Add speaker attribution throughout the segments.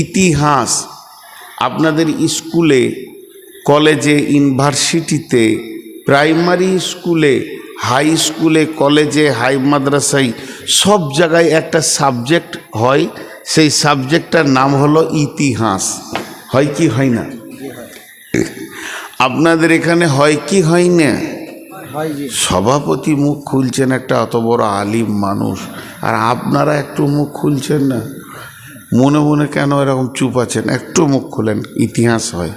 Speaker 1: ইতিহাস আপনাদের স্কুলে কলেজে ইউনিভার্সিটিতে প্রাইমারি স্কুলে হাই স্কুলে কলেজে হাই মাদ্রাসায় সব জায়গায় একটা সাবজেক্ট হয়। সেই সাবজেক্টটার নাম হলো ইতিহাস। হয় কি হয় না? আপনাদের এখানে হয় কি হয় না?
Speaker 2: হয়
Speaker 1: সভাপতি মুখ খুলছেন একটা অত বড় আলিম মানুষ। আর আপনারা একটু মুখ খুলছেন না? মনে মনে কেন এরকম চুপ আছেন? একটু মুখ খুলেন, ইতিহাস হয়।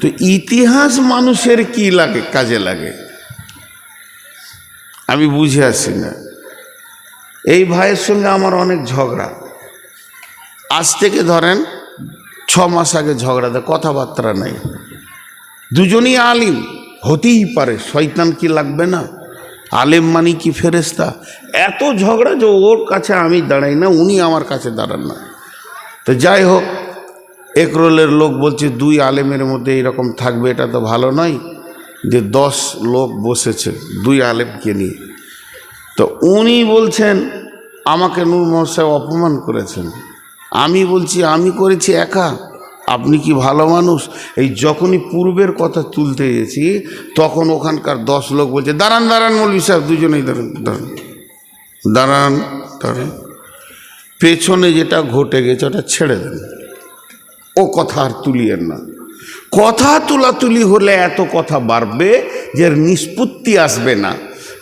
Speaker 1: তো ইতিহাস মানুষের কি লাগে, কাজে লাগে? আমি বুঝে আসি না। এই ভাইয়ের সঙ্গে আমার অনেক ঝগড়া। আজ থেকে ধরেন ছ মাস আগে ঝগড়া দেয় কথাবার্তা নেই। দুজনই আলিম, হতেই পারে, শয়তান কি লাগবে না? আলেম মানি কি ফেরেস্তা এত ঝগড়া যে ওর কাছে আমি দাঁড়াই না, উনি আমার কাছে দাঁড়ান না। তো যাই হোক একরোলের লোক বলছে, দুই আলেমের মধ্যে এরকম থাকবে, এটা তো ভালো নয় যে দশ লোক বসেছে দুই আলেমকে নিয়ে। তো উনি বলছেন, আমাকে নূর মহাশয় অপমান করেছেন। আমি বলছি, আমি করেছি একা, আপনি কি ভালো মানুষ? এই যখনই পূর্বের কথা তুলতে গেছি, তখন ওখানকার দশ লোক বলছে, দাঁড়ান দাঁড়ান, মৌলী সাহেব, দুজনেই দাঁড়ান দাঁড়ান দাঁড়ান দাঁড়ান। পেছনে যেটা ঘটে গেছে, ওটা ছেড়ে দেন। ও কথা আর তুলিয়েন না। কথা তুলাতুলি হলে এত কথা বাড়বে যে নিষ্পত্তি আসবে না।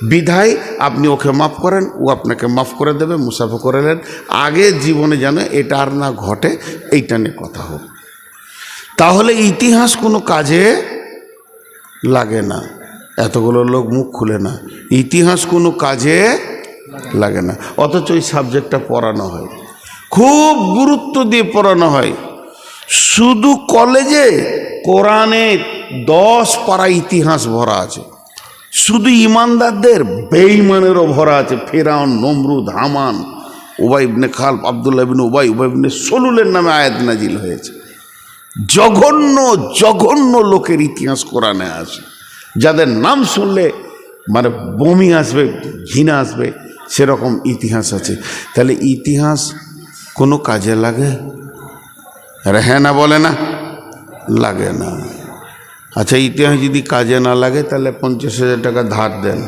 Speaker 1: বিধায় আপনি ওকে মাফ করেন, ও আপনাকে মাফ করে দেবে, মুসাফা করে নেন। আগে জীবনে যেন এটা আর না ঘটে, এইটা নিয়ে কথা হোক। তাহলে ইতিহাস কোনো কাজে লাগে না। এতগুলো লোক মুখ খুলে না। ইতিহাস কোনো কাজে লাগে না। অথচ ওই সাবজেক্টটা পড়ানো হয়। খুব গুরুত্ব দিয়ে পড়ানো হয়। শুধু কলেজে কোরআনের দশ পারা ইতিহাস ভরা আছে। শুধু ইমানদারদের বেঈমানেরও ভরা আছে। ফেরাউন, নমরুদ, হামান, উবাই ইবনে খাল আবদুল্লাহ ইবনে উবাই উবাই ইবনে সলুলের নামে আয়াত নাজিল হয়েছে। জঘন্য জঘন্য লোকের ইতিহাস কোরআনে আছে। যাদের নাম শুনলে মানে বমি আসবে, ঘৃণা আসবে। সেরকম ইতিহাস আছে। তাহলে ইতিহাস কোনো কাজে লাগে? হ্যাঁ না বলে না? লাগে না। আচ্ছা ইতিহাস যদি কাজে না লাগে, তাহলে পঞ্চাশ হাজার টাকা ধার দেন।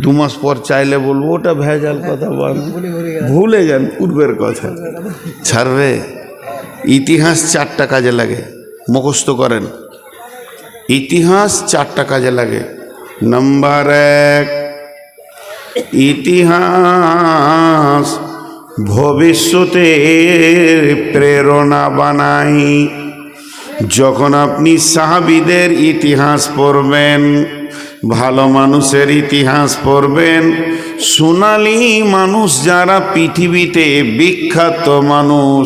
Speaker 1: দু মাস পর চাইলে বলব, ওটা ভেজাল কথা বল। ভুলে যান, পূর্বের কথা। ছাড়বে ইতিহাস চারটা কাজে লাগে। মুখস্থ করেন। ইতিহাস চারটা কাজে লাগে। নাম্বার এক ইতিহাস ভবিষ্যতের প্রেরণা বানাই। যখন আপনি সাহাবিদের ইতিহাস পড়বেন, ভালো মানুষের ইতিহাস পড়বেন, সোনালি মানুষ যারা পৃথিবীতে বিখ্যাত মানুষ,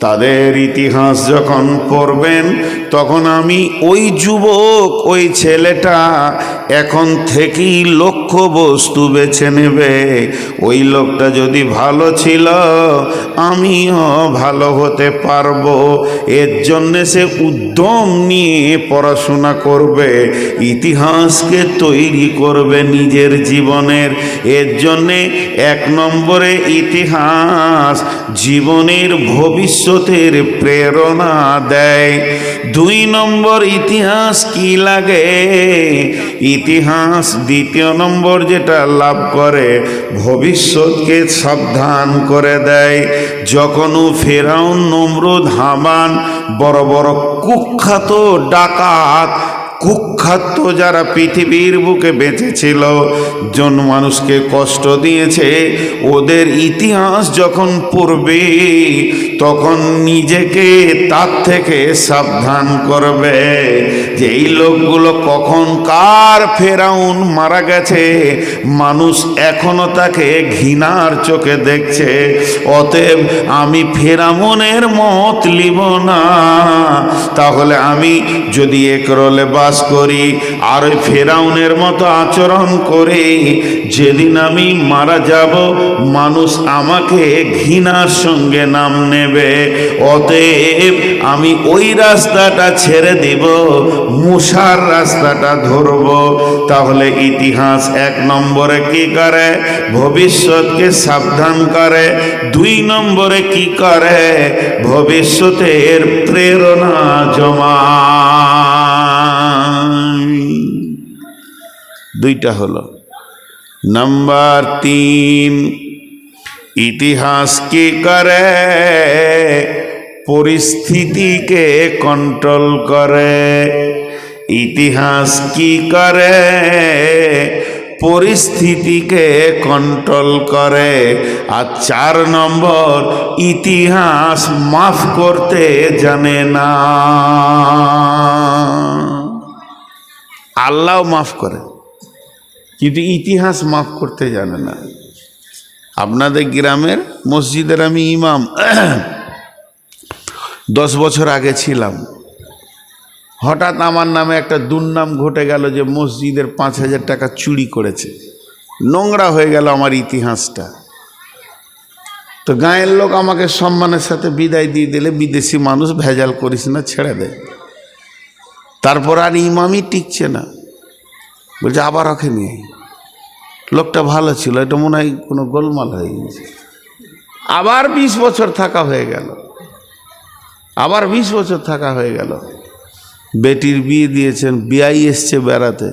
Speaker 1: তাদের ইতিহাস যখন পড়বেন তখন আমি ওই যুবক, ওই ছেলেটা এখন থেকেই লক্ষ্য বস্তু বেছে নেবে। ওই লোকটা যদি ভালো ছিল, আমিও ভালো হতে পারব। এর জন্যে সে উদ্যম নিয়ে পড়াশোনা করবে, ইতিহাসকে তৈরি করবে নিজের জীবনের। এর জন্যে এক নম্বরে ইতিহাস জীবনের ভবিষ্যতের প্রেরণা দেয়। দুই নম্বর ইতিহাস কি লাগে? ইতিহাস দ্বিতীয় নম্বর যেটা লাভ করে, ভবিষ্যৎকে সাবধান করে দেয়। যখনও ফেরাউন, নমরুদ, হামান বড় বড় কুখ্যাত ডাকাত কুখ্যাত যারা পৃথিবীর বুকে বেঁচেছিল, জন মানুষকে কষ্ট দিয়েছে, ওদের ইতিহাস যখন পড়বে, তখন নিজেকে তার থেকে সাবধান করবে যে এই লোকগুলো কখন কার ফেরাউন মারা গেছে, মানুষ এখনও তাকে ঘৃণার চোখে দেখছে, অতএব আমি ফেরামনের মত লিব না, তাহলে আমি যদি একরলে বাস করি, আর ওই ফেরাউনের মতো আচরণ করে, যেদিন আমি মারা যাব, মানুষ আমাকে ঘৃণার সঙ্গে নাম নেবে। অতএব আমি ওই রাস্তাটা ছেড়ে দিব মুসার রাস্তাটা ধরব। তাহলে ইতিহাস এক নম্বরে কি করে? ভবিষ্যৎকে সাবধান করে। দুই নম্বরে কি করে? ভবিষ্যতের প্রেরণা জমায় দুইটা হলো। নাম্বার তিন, ইতিহাস কি করে পরিস্থিতিকে কন্ট্রোল করে, ইতিহাস কি করে পরিস্থিতিকে কন্ট্রোল করে। আর চার নম্বর, ইতিহাস মাফ করতে জানে না। আল্লাহ মাফ করে। কিন্তু ইতিহাস মাফ করতে জানে না। আপনাদের গ্রামের মসজিদের আমি ইমাম দশ বছর আগে ছিলাম। হঠাৎ আমার নামে একটা দুর্নাম ঘটে গেল যে মসজিদের পাঁচ হাজার টাকা চুরি করেছে। নোংরা হয়ে গেল আমার ইতিহাসটা। তো গাঁয়ের লোক আমাকে সম্মানের সাথে বিদায় দিয়ে দিলে, বিদেশি মানুষ ভেজাল করিস না, ছেড়ে দেয় তারপর আর ইমামই টিকছে না। বলছে, আবার ওকে নিয়ে লোকটা ভালো ছিল, এটা মনে হয় কোনো গোলমাল হয়ে গেছে। আবার বিশ বছর থাকা হয়ে গেল। আবার বিশ বছর থাকা হয়ে গেল। বেটির বিয়ে দিয়েছেন বিয়াই এসছে বেড়াতে।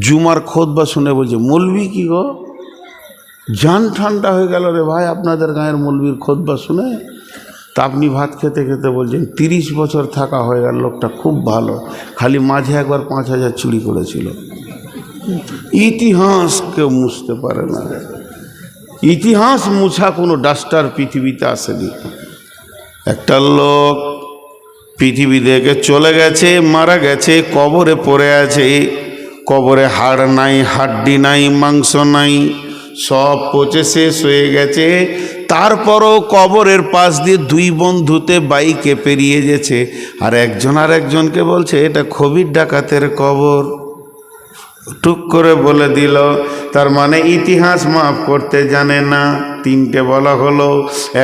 Speaker 1: জুমার খোদ বা শুনে বলছে, মলবি কি গো? জান ঠান্ডা হয়ে গেল রে ভাই, আপনাদের গায়ের মলবির খোদ বা শুনে? তা আপনি ভাত খেতে খেতে বলছেন, তিরিশ বছর থাকা হয়ে গেল, লোকটা খুব ভালো। খালি মাঝে একবার পাঁচ হাজার চুরি করেছিল। ইতিহাস কেউ মুছতে পারে না। ইতিহাস মুছা কোনো ডাস্টার পৃথিবীতে আসেনি। একটা লোক পৃথিবী থেকে চলে গেছে, মারা গেছে, কবরে পড়ে আছে। কবরে হাড় নাই, হাড্ডি নাই, মাংস নাই, সব পচে শেষ হয়ে গেছে। তারপরও কবরের পাশ দিয়ে দুই বন্ধুতে বাইকে পেরিয়ে গেছে। আর একজন আর একজনকে বলছে, এটা খবির ডাকাতের কবর। টুক করে বলে দিল তার মানে ইতিহাস মাফ করতে জানে না। তিনটে বলা হলো।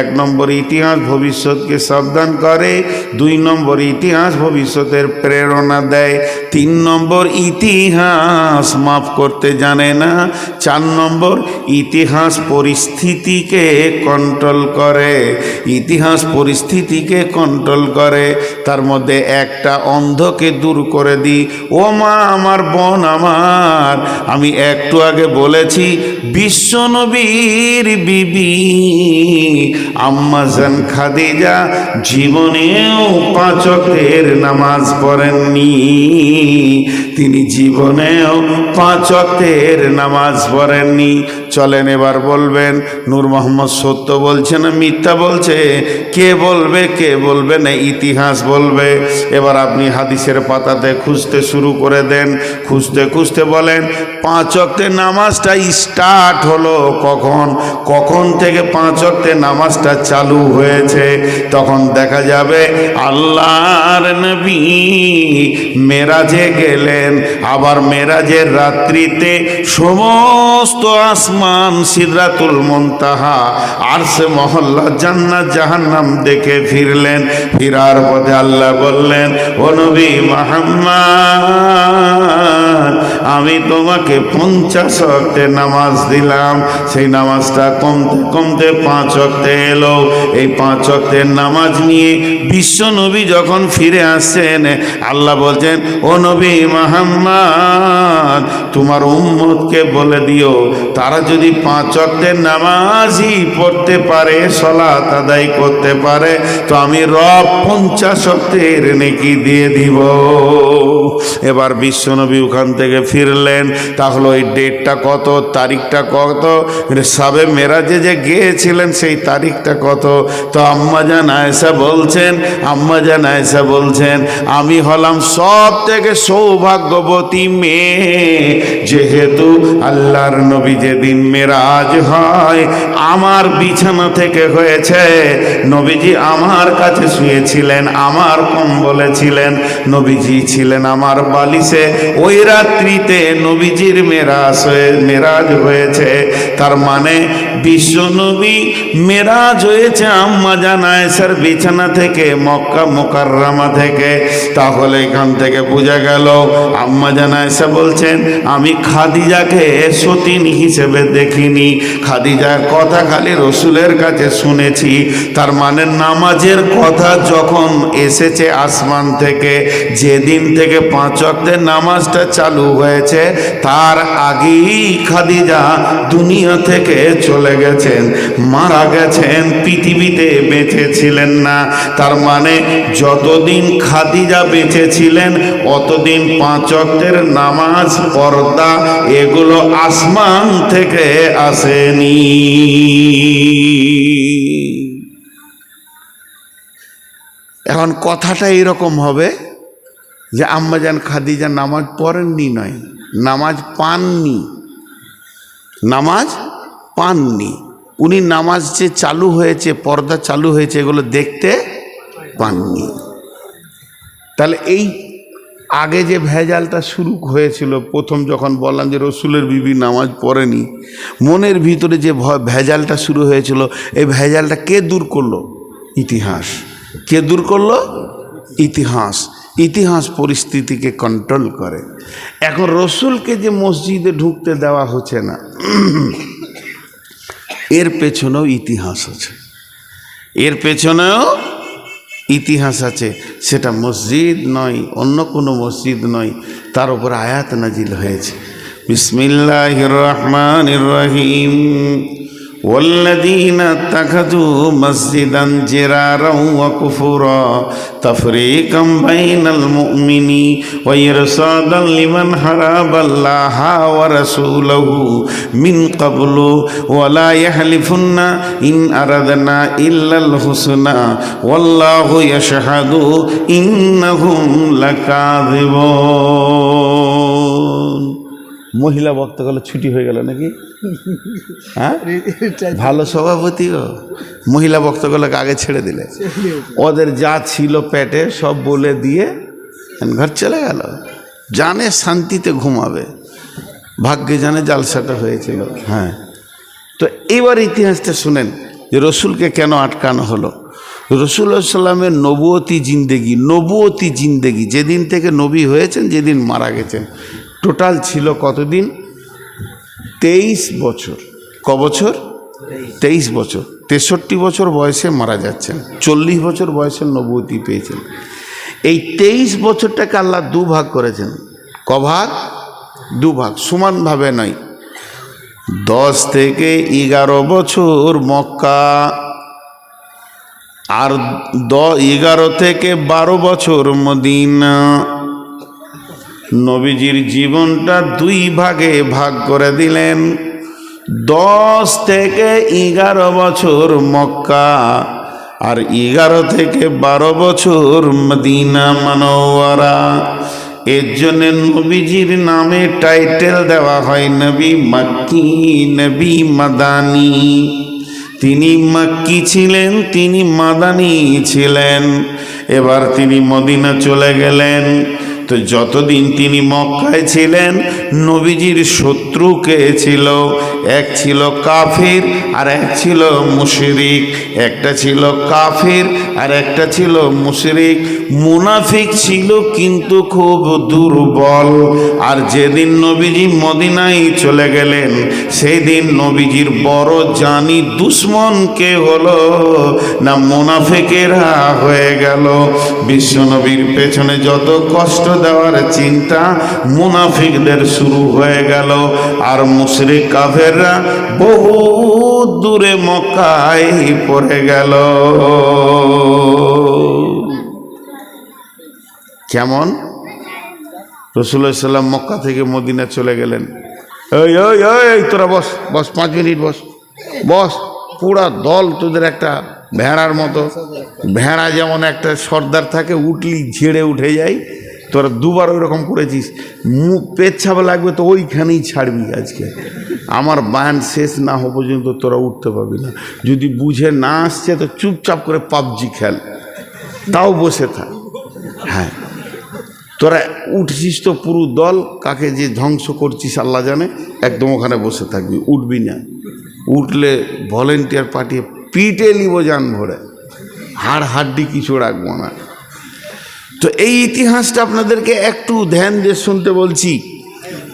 Speaker 1: এক নম্বর ইতিহাস ভবিষ্যৎকে সাবধান করে, দুই নম্বর ইতিহাস ভবিষ্যতের প্রেরণা দেয়, তিন নম্বর ইতিহাস মাফ করতে জানে না, চার নম্বর ইতিহাস পরিস্থিতিকে কন্ট্রোল করে। ইতিহাস পরিস্থিতিকে কন্ট্রোল করে, তার মধ্যে একটা অন্ধকে দূর করে দিই। ও মা আমার বোন আমার, আমি একটু আগে বলেছি বিশ্বনবীর বিবি আম্মাজান খাদিজা জীবনেও পাঁচকের নামাজ পড়েননি। তিনি জীবনেও পাঁচকের নামাজ পড়েননি। চলেন এবার বলবেন, নূর মোহাম্মদ সত্য বলছে না মিথ্যা বলছে? কে বলবে কে বলবে না ইতিহাস বলবে? এবার আপনি হাদিসের পাতাতে খুঁজতে শুরু করে দেন। খুঁজতে খুঁজতে বলেন, পাঁচ অক্টের নামাজটা স্টার্ট হলো কখন? কখন থেকে পাঁচ অক্টের নামাজটা চালু হয়েছে? তখন দেখা যাবে আল্লাহর নবী মেরাজে গেলেন। আবার মেরাজের রাত্রিতে সমস্ত আসমান সিদরাতুল মন্তাহা আর সে মহল্লা, জান্নাত, জাহান্নাম দেখে ফিরলেন। ফিরার পথে আল্লাহ বললেন, ও নবী মাহাম্মদ, আমি তোমাকে পঞ্চাশ অক্টে নামাজ দিলাম, সেই নামাজটা কমতে কমতে পাঁচ অক্টে এলো। এই পাঁচ অক্টের নামাজ নিয়ে বিশ্ব নবী যখন ফিরে আসছেন, আল্লাহ বলছেন, ও নবী মাহাম্মাদ, তোমার উম্মতকে বলে দিও, তারা যদি পাঁচ অক্টের নামাজই পড়তে পারে, সলাত আদায় করতে পারে, তো আমি রব পঞ্চাশ অক্টের নেকি দিয়ে দিব। এবার বিশ্বনবী ওখান থেকে ফিরলেন, তাহলে ওই ডেটটা কত তারিখটা কত? সাবে মেরাজে যে গিয়েছিলেন সেই তারিখটা কত? তো আম্মাজান আয়সা বলছেন আম্মাজান আয়সা বলছেন, আমি হলাম সব থেকে সৌভাগ্যবতী মেয়ে। যেহেতু আল্লাহর নবী যেদিন মেরাজ হয়, আমার বিছানা থেকে হয়েছে, নবীজি আমার কাছে শুয়েছিলেন, আমার কম্বলে ছিলেন, নবীজি ছিলেন আমার বালিশে। ওই রাত্রিতে নবীজির মেরাজ হয়ে মেরাজ হয়েছে। তার মানে বিশ্বনবী মেরাজ হয়েছে আম্মা জানায় স্যার বিছানা থেকে, মক্কা মোকাররামা থেকে। তাহলে এখান থেকে বোঝা গেল, আম্মা জানায় সে বলছেন, আমি খাদিজাকে সতীন হিসেবে দেখিনি। খাদিজার কথা খালি রসুলের কাছে শুনেছি। তার মানে নামাজের কথা যখন এসেছে আসমান থেকে, যেদিন থেকে পাঁচ অক্টের নামাজটা চালু হয়েছে, তার আগেই খাদিজা দুনিয়া থেকে চলে গেছেন, মারা গেছেন, পৃথিবীতে বেঁচে ছিলেন না। তার মানে যতদিন খাদিজা বেঁচে ছিলেন অতদিন পাঁচ অক্টের নামাজ, পর্দা, এগুলো আসমান থেকে আসেনি। এখন কথাটা এরকম হবে যে আম্মাজান খাদিজা নামাজ পড়েননি নয়, নামাজ পাননি। নামাজ পাননি। উনি নামাজ যে চালু হয়েছে, পর্দা চালু হয়েছে, এগুলো দেখতে পাননি। তাহলে এই আগে যে ভেজালটা শুরু হয়েছিল, প্রথম যখন বললাম যে রসুলের বিবি নামাজ পড়েনি, মনের ভিতরে যে ভেজালটা শুরু হয়েছিল, এই ভেজালটা কে দূর করল? ইতিহাস। কে দূর করল? ইতিহাস। ইতিহাস পরিস্থিতিকে কন্ট্রোল করে। এখন রসুলকে যে মসজিদে ঢুকতে দেওয়া হচ্ছে না এর পেছনেও ইতিহাস আছে। এর পেছনেও ইতিহাস আছে। সেটা মসজিদ নয়, অন্য কোনো মসজিদ নয়। তার উপর আয়াত নাজিল হয়েছে। বিসমিল্লাহ রহমান রহিম। والذين اتخذوا مسجدا جرارا وكفرا تفريقا بين المؤمنين وإرصادا لمن حراب الله ورسوله من قبل ولا يحلفن إن أردنا إلا الحسنى والله يشهد إنهم لكاذبون মহিলা বক্তাগুলো ছুটি হয়ে গেল নাকি? হ্যাঁ? ভালো সভাপতি মহিলা বক্তাগুলোকে আগে ছেড়ে দিলে। ওদের যা ছিল পেটে সব বলে দিয়ে ঘর চলে গেল। জানে শান্তিতে ঘুমাবে। ভাগ্যে জানে জালসাটা হয়েছিল। হ্যাঁ। তো এবার ইতিহাসটা শুনেন যে রসুলকে কেন আটকানো হলো। রসুল সাল্লামের নবুয়তি জিন্দেগি নবুয়তি জিন্দেগি। যেদিন থেকে নবী হয়েছেন যেদিন মারা গেছেন। টোটাল ছিল কতদিন? তেইশ বছর। ক বছর? তেইশ বছর। তেষট্টি বছর বয়সে মারা যাচ্ছেন। চল্লিশ বছর বয়সে নবতী পেয়েছেন। এই তেইশ বছরটাকে আল্লাহ দু ভাগ করেছেন। ক ভাগ? দু ভাগ সমানভাবে নয়। দশ থেকে এগারো বছর মক্কা। আর দ এগারো থেকে বারো বছর মদিনা। নবীজির জীবনটা দুই ভাগে ভাগ করে দিলেন। দশ থেকে এগারো বছর মক্কা আর এগারো থেকে বারো বছর মদিনা মানোয়ারা এর জন্য নবীজির নামে টাইটেল দেওয়া হয়, নবী মাক্কি, নবী মাদানি। তিনি মাক্কি ছিলেন, তিনি মাদানি ছিলেন। এবার তিনি মদিনা চলে গেলেন। তো যতদিন তিনি মক্কায় ছিলেন নবীজির শত্রু কে ছিল? এক ছিল কাফির আর এক ছিল মুশরিক। একটা ছিল কাফির আর একটা ছিল মুশরিক। মুনাফিক ছিল কিন্তু খুব দুর্বল। আর যেদিন নবীজি মদিনায় চলে গেলেন সেই দিন নবীজির বড় জানি দুশ্মন কে হলো না মুনাফিকেরা হয়ে গেল। বিশ্বনবীর পেছনে যত কষ্ট দেওয়ার চিন্তা মুনাফিকদের শুরু হয়ে গেল। আর মুশরিক কাফেররা বহু দূরে মক্কায় পড়ে গেল। কেমন? রসুল্লাহ সাল্লাম মক্কা থেকে মদিনা চলে গেলেন। ওই ওই ওই তোরা বস বস, পাঁচ মিনিট বস। বস, পুরা দল তোদের একটা ভেড়ার মতো। ভেড়া যেমন একটা সর্দার থাকে উঠলি ঝেড়ে উঠে যায়। তোরা দুবার ওই রকম করেছিস। মুখ পেচ্ছাপ লাগবে তো ওইখানেই ছাড়বি আজকে। আমার বায়ান শেষ না হওয়া পর্যন্ত তোরা উঠতে পারবি না। যদি বুঝে না আসছে তো চুপচাপ করে পাবজি খেল। তাও বসে থাক। হ্যাঁ। তোরা উঠছিস তো পুরো দল, কাকে যে ধ্বংস করছিস আল্লাহ জানে, একদম ওখানে বসে থাকবি, উঠবি না। উঠলে ভলেন্টিয়ার পাঠিয়ে পিটে নিব যান ভরে হাড় হাড্ডি কিছু রাখব না। তো এই ইতিহাসটা আপনাদেরকে একটু ধ্যান দিয়ে শুনতে বলছি।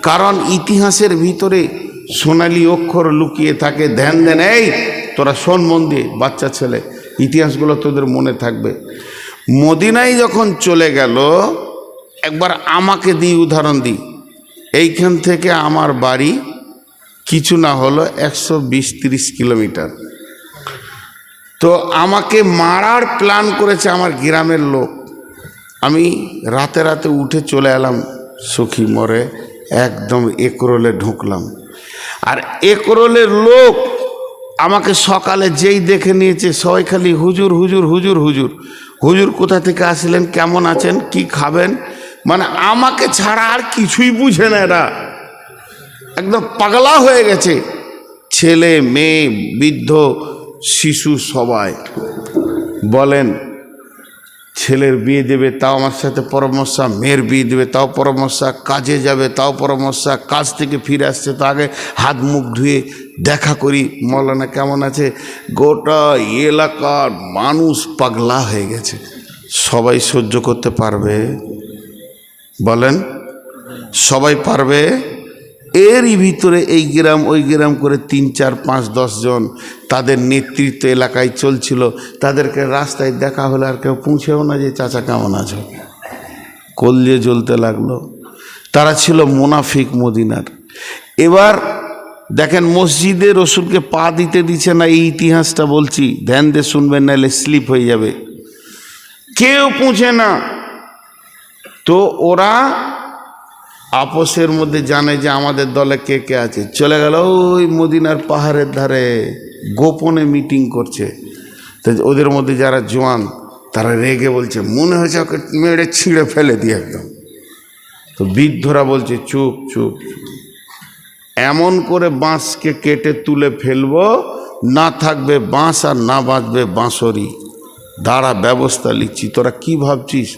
Speaker 1: কারণ ইতিহাসের ভিতরে সোনালি অক্ষর লুকিয়ে থাকে, ধ্যান দেন, এই, তোরা শোন মন দিয়ে, বাচ্চা ছেলে, ইতিহাসগুলো তোদের মনে থাকবে। মদিনায় যখন চলে গেল, একবার আমাকে দিই, উদাহরণ দিই। এইখান থেকে আমার বাড়ি কিছু না হলো, একশো বিশ কিলোমিটার। তো আমাকে মারার প্ল্যান করেছে আমার গ্রামের লোক। আমি রাতে রাতে উঠে চলে এলাম, সখী মরে একদম একরোলে ঢুকলাম। আর একরোলের লোক আমাকে সকালে যেই দেখে নিয়েছে, সবাই খালি হুজুর হুজুর হুজুর হুজুর। হুজুর কোথা থেকে আসলেন, কেমন আছেন, কি খাবেন? মানে আমাকে ছাড়া আর কিছুই বুঝে না এরা। একদম পাগলা হয়ে গেছে। ছেলে, মেয়ে, বৃদ্ধ, শিশু সবাই বলেন ছেলের বিয়ে দেবে, তাও আমার সাথে পরামর্শা। মেয়ের বিয়ে দেবে, তাও পরামর্শা। কাজে যাবে, তাও পরামর্শা। কাজ থেকে ফিরে আসছে, তো আগে হাত মুখ ধুয়ে দেখা করি। মৌলানা কেমন আছে? গোটা এলাকার মানুষ পাগলা হয়ে গেছে। সবাই সহ্য করতে পারবে? বলেন, সবাই পারবে? এরই ভিতরে এই গ্রাম, ওই গ্রাম করে তিন, চার, পাঁচ, দশ জন তাদের নেতৃত্ব এলাকায় চলছিল। তাদেরকে রাস্তায় দেখা হলে আর কেউ পৌঁছেও না যে চাচা কেমন আছো? কলজে জ্বলতে লাগল। তারা ছিল মোনাফিক মদিনার। এবার দেখেন মসজিদে রসুলকে পা দিতে দিচ্ছে না, এই ইতিহাসটা বলছি। ধ্যান দিয়ে শুনবেন, নাহলে স্লিপ হয়ে যাবে। কেউ পৌঁছে না। তো ওরা আপোষের মধ্যে জানে যে আমাদের দলে কে কে আছে। চলে গেল ওই মদিনার পাহাড়ের ধারে। গোপনে মিটিং করছে। তো ওদের মধ্যে যারা জোয়ান, তারা রেগে বলছে, মনে হয়েছে ওকে মেরে ছিঁড়ে ফেলে দিয়ে একদম। তো বৃদ্ধরা বলছে, চুপ চুপ এমন করে বাঁশকে কেটে তুলে ফেলব, না থাকবে বাঁশ আর না বাঁচবে বাঁশরি দাঁড়া, ব্যবস্থা লিখছি তোরা কি ভাবছিস?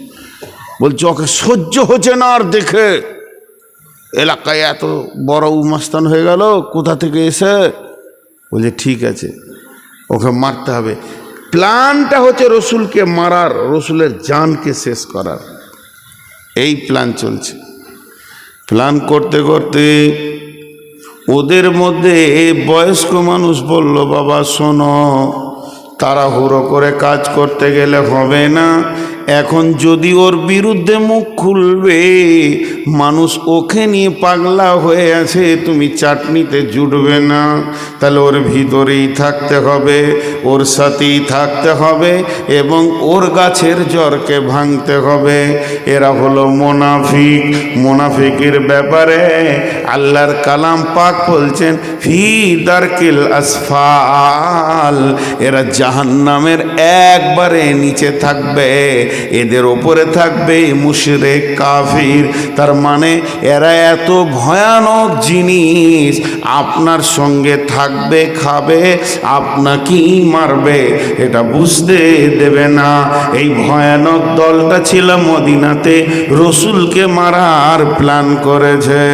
Speaker 1: বলছে, ওকে সহ্য হচ্ছে না আর দেখে। এলাকায় এত বড় উমাস্তান হয়ে গেল, কোথা থেকে এসে বলছে, ঠিক আছে, ওকে মারতে হবে। প্ল্যানটা হচ্ছে রসুলকে মারার, রসুলের জানকে শেষ করার। এই প্ল্যান চলছে। প্ল্যান করতে করতে ওদের মধ্যে বয়স্ক মানুষ বলল, বাবা, শোনো তারা তাড়াহুড়ো করে কাজ করতে গেলে হবে না এখন যদি ওর বিরুদ্ধে মুখ খুলবে, মানুষ ওকে নিয়ে পাগলা হয়ে আছে, তুমি চাটনিতে জুটবে না। তাহলে ওর ভিতরেই থাকতে হবে, ওর সাথেই থাকতে হবে, এবং ওর গাছের জ্বরকে ভাঙতে হবে। এরা হলো মোনাফিক। মোনাফিকের ব্যাপারে আল্লাহর কালাম পাক বলছেন, ফি দারকিল আসফাল। এরা জাহান্নামের একবারে নিচে থাকবে। এদের ওপরে থাকবে মুশরে কাফির। তার মানে এরা এত ভয়ানক জিনিস আপনার সঙ্গে থাকবে, খাবে, আপনাকেই মারবে, এটা বুঝতে দেবে না। এই ভয়ানক দলটা ছিল মদিনাতে, রসুলকে মারার প্ল্যান করেছে।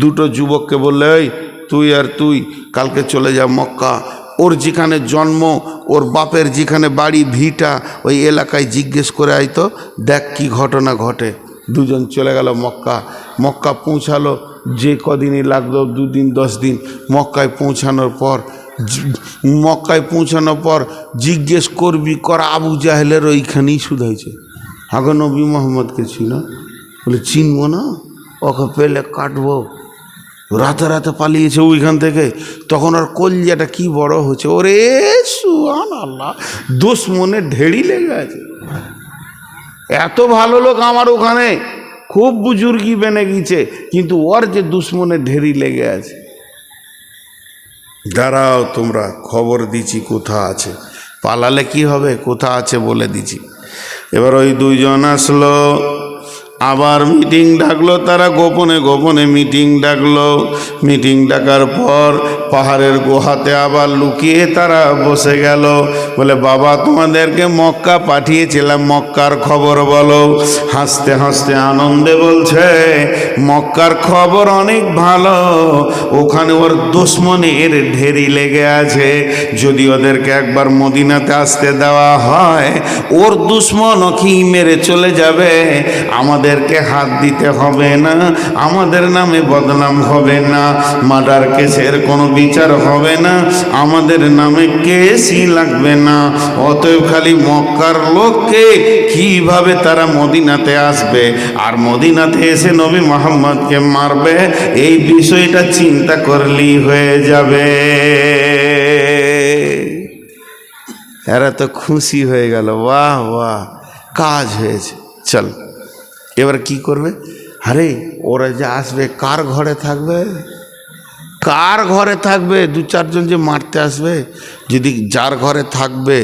Speaker 1: দুটো যুবককে বললে তুই আর তুই, কালকে চলে যা মক্কা। ওর যেখানে জন্ম, ওর বাপের যেখানে বাড়ি, ভিটা ওই এলাকায় জিজ্ঞেস করে আইতো, দেখ কি ঘটনা ঘটে। দুজন চলে গেল মক্কা। মক্কা পৌঁছালো, যে কদিনই লাগল, দুদিন, দশ দিন, মক্কায় পৌঁছানোর পর মক্কায় পৌঁছানোর পর জিজ্ঞেস করবি, কর আবু জাহেলের ওইখানেই শুধাইছে আগে নবী মোহাম্মদকে ছিল বলে, চিনবো না। ওকে পেলে কাটবো। রাতে রাতে পালিয়েছে ওইখান থেকে, তখন ওর কলজাটা কি বড় হচ্ছে? ওরে সুহান আল্লাহ দোষ মনে ঢেড়ি লেগে আছে। এত ভালো লোক আমার ওখানে, খুব বুজুর্গি বেনে গিয়েছে কিন্তু ওর যে দুশ্মনে ঢেরি লেগে আছে। দাঁড়াও, তোমরা, খবর দিছি কোথা আছে। পালালে কি হবে? কোথা আছে বলে দিছি এবার ওই দুইজন আসলো। আবার মিটিং ডাকলো, তারা গোপনে গোপনে মিটিং ডাকলো। মিটিং ডাকার পর পাহাড়ের গুহাতে আবার লুকিয়ে তারা বসে গেল। বলে, বাবা, তোমাদেরকে মক্কা পাঠিয়েছিলাম, মক্কার খবর বলো। হাসতে হাসতে আনন্দে বলছে, মক্কার খবর অনেক ভালো, ওখানে ওর দুশ্মনের ঢেরি লেগে আছে। যদি ওদেরকে একবার মদিনাতে আসতে দেওয়া হয়, ওর দুশ্মন কি মেরে চলে যাবে? আমাদেরকে হাত দিতে হবে না, আমাদের নামে বদনাম হবে না, মার্ডার কেসের কোনো বিচার হবে না, আমাদের নামে কেসই লাগবে না। অতএব খালি মক্কার লোককে কীভাবে তারা মদিনাতে আসবে? আর মদিনাতে এসে নবী মোহাম্মদকে মারবে, এই বিষয়টা চিন্তা করলেই হয়ে যাবে। এরা তো খুশি হয়ে গেল, বাহ বাহ, কাজ হয়েছে, চল। এবার কি করবে? আরে, ওরা যে আসবে, কার ঘরে থাকবে? কার ঘরে থাকবে? দু চারজন যে মারতে আসবে, যদি যার ঘরে থাকবে,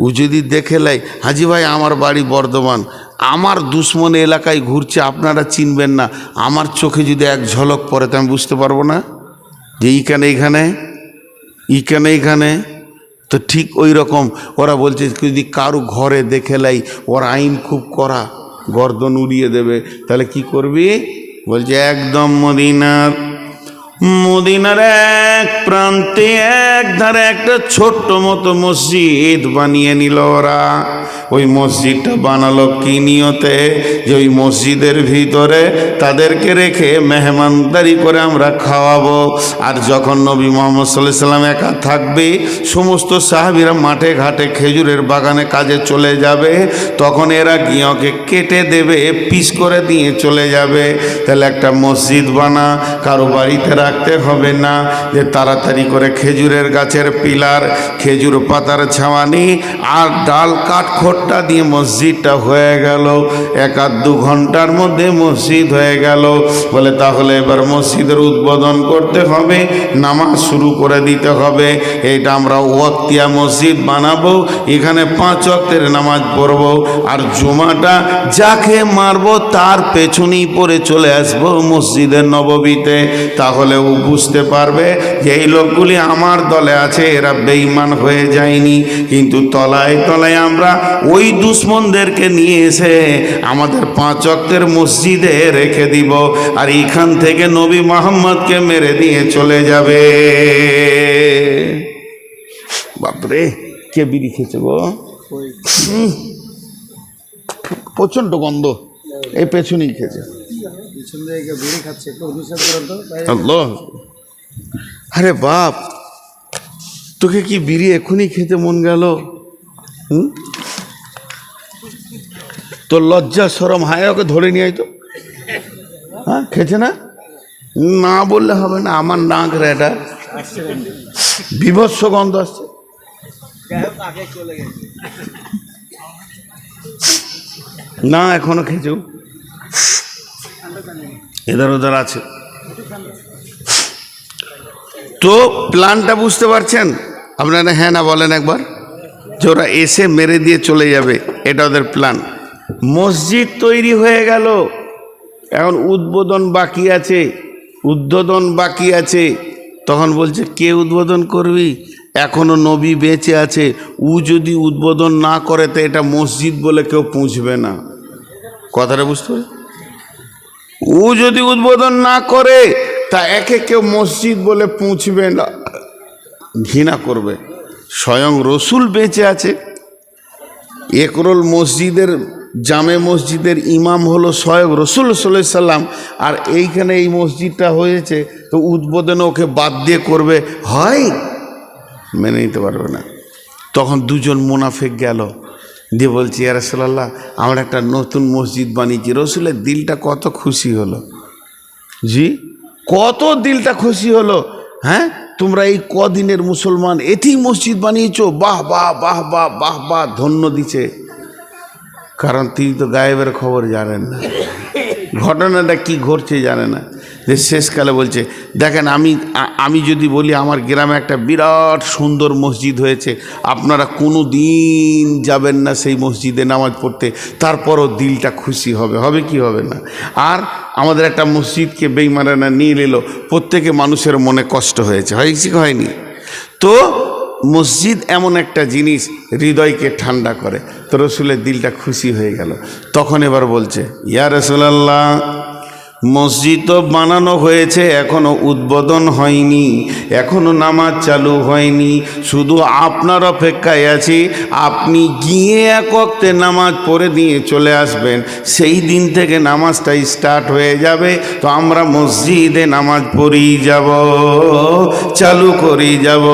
Speaker 1: ও যদি দেখে লাই হাজি ভাই, আমার বাড়ি বর্ধমান, আমার দুশ্মন এলাকায় ঘুরছে, আপনারা চিনবেন না, আমার চোখে যদি এক ঝলক পড়ে, তো আমি বুঝতে পারব না যে এইখানে এইখানে এইখানে এইখানে। তো ঠিক ওই রকম, ওরা বলছে, যদি কারু ঘরে দেখে লাই ওর আইন খুব করা গর্দন উড়িয়ে দেবে। তাহলে কি করবি? বলছে, একদম মদিনার। মদিনার এক প্রান্তে এক ধারে একটা ছোট্ট মতো মসজিদ বানিয়ে নিল ওরা। ওই মসজিদটা বানালো কি নিয়তে? যে ওই মসজিদের ভিতরে তাদেরকে রেখে মেহমানদারি করে আমরা খাওয়াবো। আর যখন নবী মোহাম্মদ সাল্লাহ সাল্লাম একা থাকবে, সমস্ত সাহাবিরা মাঠে ঘাটে খেজুরের বাগানে কাজে চলে যাবে। তখন এরা গিয়ে ওকে কেটে দেবে, পিস করে দিয়ে চলে যাবে। তাহলে একটা মসজিদ বানা, কারও বাড়িতে রাখতে হবে না। যে তাড়াতাড়ি করে খেজুরের গাছের পিলার, খেজুর পাতার ছাওয়ানি আর ডাল কাঠ খোট্টা দিয়ে মসজিদটা হয়ে গেল। এক আধ দু ঘণ্টার মধ্যে মসজিদ হয়ে গেল। বলে তাহলে এবার মসজিদের উদ্বোধন করতে হবে, নামাজ শুরু করে দিতে হবে। এইটা আমরা ওয়াক্তিয়া মসজিদ বানাবো, এখানে পাঁচ অক্তের নামাজ পড়ব। আর জুমাটা যাকে মারবো তার পেছনেই পরে চলে আসব মসজিদের নববীতে। তাহলে ও বুঝতে পারবে যে এই লোকগুলি আমার দলে আছে, এরা বেঈমান হয়ে যায়নি। কিন্তু তলায় তলায় আমরা ওই দুশ্মনদেরকে নিয়ে এসে আমাদের পাঁচ অক্তের মসজিদে রেখে দিব, আর এখান থেকে নবী মোহাম্মদকে মেরে দিয়ে চলে যাবে। বাপরে, কে বিড়ি খেয়েছে গো। প্রচণ্ড গন্ধ। এই পেছনেই খেয়েছে। আরে বাপ, তোকে কি বিড়ি এখনই খেতে মন গেল? হুম? তোর লজ্জা, সরম, হায়, ওকে ধরে নিয়ে তো। হ্যাঁ খেছে না? না বললে হবে না, আমার নাক রে এটা। বিভৎস গন্ধ আসছে। না, এখনও খেয়েছেও এধার ওধার আছে। তো প্ল্যানটা বুঝতে পারছেন? আপনারা হ্যাঁ না বলেন একবার, যে ওরা এসে মেরে দিয়ে চলে যাবে, এটা ওদের প্ল্যান। মসজিদ তৈরি হয়ে গেল। এখন উদ্বোধন বাকি আছে। উদ্বোধন বাকি আছে। তখন বলছে, কে উদ্বোধন করবি? এখনও নবী বেঁচে আছে। উ যদি উদ্বোধন না করে, তো এটা মসজিদ বলে কেউ পুঁছবে না। কথাটা বুঝতে পারে উ যদি উদ্বোধন না করে, তা একে কেউ মসজিদ বলে পুঁছবে না। ঘৃণা করবে। স্বয়ং রসুল বেঁচে আছে। একরোল মসজিদের জামে মসজিদের ইমাম হলো সয়েব রসুল সাল্লাহ সাল্লাম। আর এইখানে এই মসজিদটা হয়েছে, তো উদ্বোধনে ওকে বাদ দিয়ে করবে। হয়। মেনে নিতে পারবে না। তখন দুজন মুনাফেক গেল। দিয়ে বলছি ইয়ারসাল্লাহ আমরা একটা নতুন মসজিদ বানিয়েছি। রসুলের দিলটা কত খুশি হলো। জি? কত দিলটা খুশি হলো। হ্যাঁ? তোমরা এই কদিনের মুসলমান এতেই মসজিদ বানিয়েছ। বাহ বাহ বাহ বাহ বাহ বাহ, ধন্য দিছে। কারণ তিনি তো গায়েবের খবর জানেন না। ঘটনাটা কি ঘটছে জানে না। যে শেষকালে বলছে, দেখেন, আমি আমি যদি বলি আমার গ্রামে একটা বিরাট সুন্দর মসজিদ হয়েছে, আপনারা কোনো দিন যাবেন না সেই মসজিদে নামাজ পড়তে, তারপরও দিলটা খুশি হবে। হবে কি হবে না। আর আমাদের একটা মসজিদকে বেইমানানা নিয়ে এলো প্রত্যেকে মানুষের মনে কষ্ট হয়েছে। হয়েছে কি হয়নি? তো মসজিদ এমন একটা জিনিস হৃদয়কে ঠান্ডা করে। তো রসুলের দিলটা খুশি হয়ে গেল। তখন এবার বলছে, ইয়া রসুলাল্লাহ মসজিদ তো বানানো হয়েছে, এখনও উদ্বোধন হয়নি, এখনও নামাজ চালু হয়নি। শুধু আপনার অপেক্ষায় আছি, আপনি গিয়ে এক অক্তে নামাজ পড়ে দিয়ে চলে আসবেন। সেই দিন থেকে নামাজটা স্টার্ট হয়ে যাবে, তো আমরা মসজিদে নামাজ পড়েই যাব, চালু করেই যাব।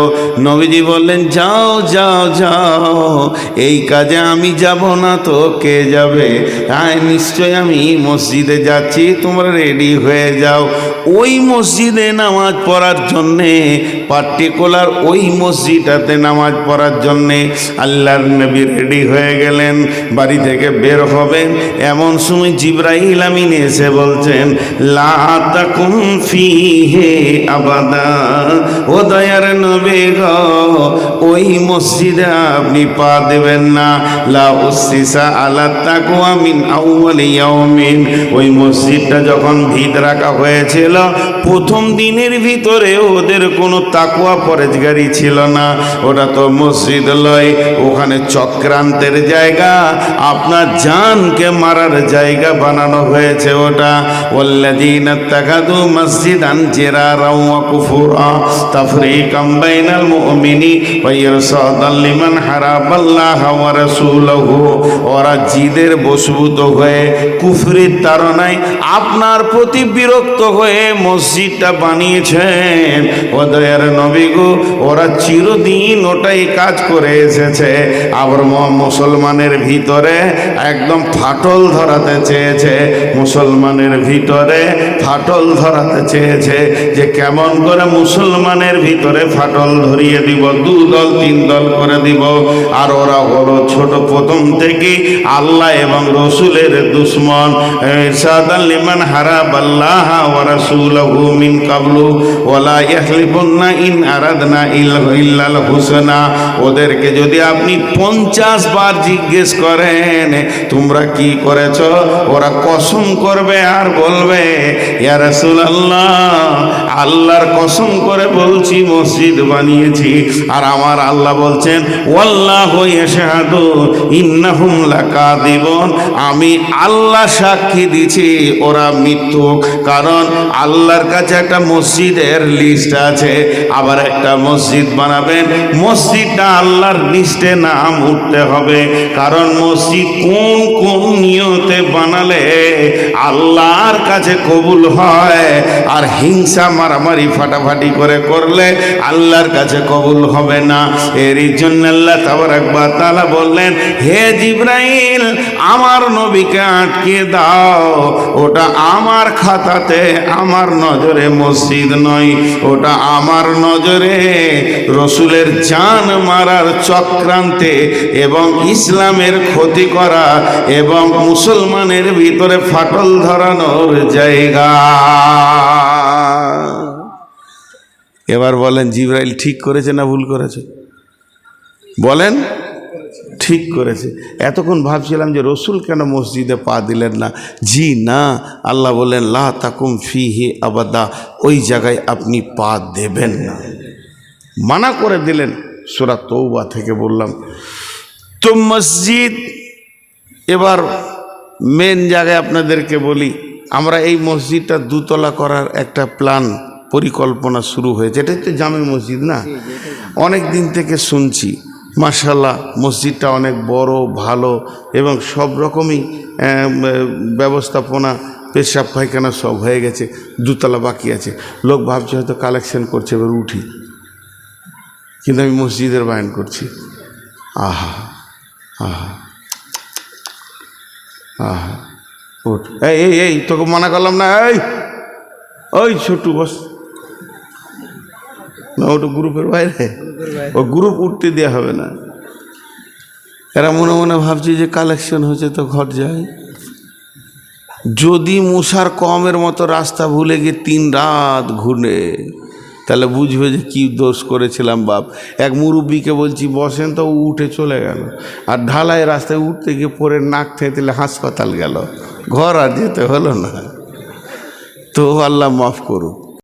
Speaker 1: নবীজি বললেন, যাও যাও যাও, এই কাজে আমি যাব না তো কে যাবে। হ্যাঁ নিশ্চয় আমি মসজিদে যাচ্ছি, তোমরা রেডি হয়ে যাও। ওই মসজিদে নামাজ পড়ার জন্যে পার্টিকুলার ওই মসজিদটাতে নামাজ পড়ার জন্যে আল্লাহর নবী রেডি হয়ে গেলেন, বাড়ি থেকে বের হবেন। এমন সময় জিব্রাহিল আমিন এসে বলছেন, লা তাকুম ফিহে আবাদা। ও দয়ার নবী গো ওই মসজিদে আপনি পা দেবেন না। লা উসিসা আলা তাকওয়া মিন আউয়াল ইয়াউমিন। ওই মসজিদটা যখন ভিত রাখা হয়েছিল, প্রথম দিনের ভিতরে ওদের কোনো তাকুয়া পরেজগারি ছিল না। ওটা তো মসজিদ লয়, ওখানে চক্রান্তের জায়গা। আপনার জানকে মারার জায়গা বানানো হয়েছে ওটা। ওল্লাদিন তাকাদু মসজিদান জিরারাও ওয়া কুফুরা। তাফরিকাম বাইনাল মুমিনি ওয়া ইরসাদাল লিমান হারাবাল্লাহ ওয়া রাসূলহু। ওরা জিদের বশভূত হয়ে কুফরির তাড়নায় আপনার প্রতি বিরক্ত হয়ে মসজিদটা বানিয়েছেন। ওদের নবী গো ওরা চিরদিন ওটাই কাজ করে এসেছে। আবার মুসলমানের ভিতরে একদম ফাটল ধরাতে চেয়েছে। মুসলমানের ভিতরে ফাটল ধরাতে চেয়েছে যে কেমন করে মুসলমানের ভিতরে ফাটল ধরিয়ে দিব দু দল, তিন দল করে দিব। আর ওরা হলো ছোট প্রথম থেকে আল্লাহ এবং রসুলের দুশ্মন। লিমান হারাব আল্লাহ ওয়া রাসূলহু মিন কাবলু। ওয়ালা ইয়াহলিফুন্না ইন আরাদনা ইল- ইল্লাল হুসনা। ওদেরকে যদি আপনি পঞ্চাশ বার জিজ্ঞেস করেন, তোমরা কি করেছ? ওরা কসম করবে আর বলবে, ইয়া রাসূলুল্লাহ, আল্লাহর কসম করে বলছি, মসজিদ বানিয়েছি। আর আমার আল্লাহ বলছেন আমি আল্লাহ সাক্ষী দিছি ওরা মিথ্যুক কারণ আল্লাহর কাছে একটা মসজিদের লিস্ট আছে, আবার একটা মসজিদ বানাবেন। মসজিদটা আল্লাহর লিস্টে নাম উঠতে হবে। কারণ মসজিদ কোন কোন নিয়তে বানালে আল্লাহর কাছে কবুল হয়, আর হিংসা মারামারি ফাটাফাটি করে করলে আল্লাহর কাছে কবুল হবে না। এরই জন্য আল্লাহ তাবার একবার তালা বললেন, হে জিব্রাইল, আমার নবীকে আটকে দাও। ওটা আমার খাতাতে, আমার নজরে মসজিদ নয়। ওটা আমার নজরে রসুলের জান মারার চক্রান্তে এবং ইসলামের ক্ষতি করা এবং মুসলমানের ভিতরে ফাটল ধরানোর জায়গা। এবার বলেন, জিব্রাইল ঠিক করেছে না ভুল করেছে? বলেন, ঠিক করেছে। এতক্ষণ ভাবছিলাম যে রসুল কেন মসজিদে পা দিলেন না? জি না, আল্লাহ বললেন লা তাকুম ফি হি আবাদা, ওই জায়গায় আপনি পা দেবেন না। মানা করে দিলেন। সুরা তৌবা থেকে বললাম। তো মসজিদ, এবার মেন জায়গায় আপনাদেরকে বলি, আমরা এই মসজিদটা দুতলা করার একটা প্ল্যান পরিকল্পনা শুরু হয়েছে। এটা তো জামে মসজিদ না? অনেক দিন থেকে শুনছি মার্শাল্লাহ মসজিদটা অনেক বড় ভালো এবং সব রকমই ব্যবস্থাপনা পেশাব পায়খানা সব হয়ে গেছে দুতলা বাকি আছে। লোক ভাবছে হয়তো কালেকশন করছে এবার উঠি। কিন্তু আমি মসজিদের বায়ন করছি। আহা আহা আহা ওঠ এই এই এই তোকে মানা করলাম না এই ওই ছোট্টু বস। না, ওটা গ্রুপের বাইরে। ও গ্রুপ উঠতে দেওয়া হবে না। এরা মনে মনে ভাবছে যে কালেকশন হচ্ছে তো ঘর যায়। যদি মুসার কমের মতো রাস্তা ভুলে গিয়ে তিন রাত ঘুরে, তাহলে বুঝবে যে কি দোষ করেছিলাম বাপ। এক মুরব্বীকে বলছি, বসেন তো উঠে চলে গেল। আর ঢালাই রাস্তায় উঠতে গিয়ে পরে নাক থেঁতলে হাসপাতাল গেল। ঘর আর যেতে হলো না। তো আল্লাহ মাফ করুক।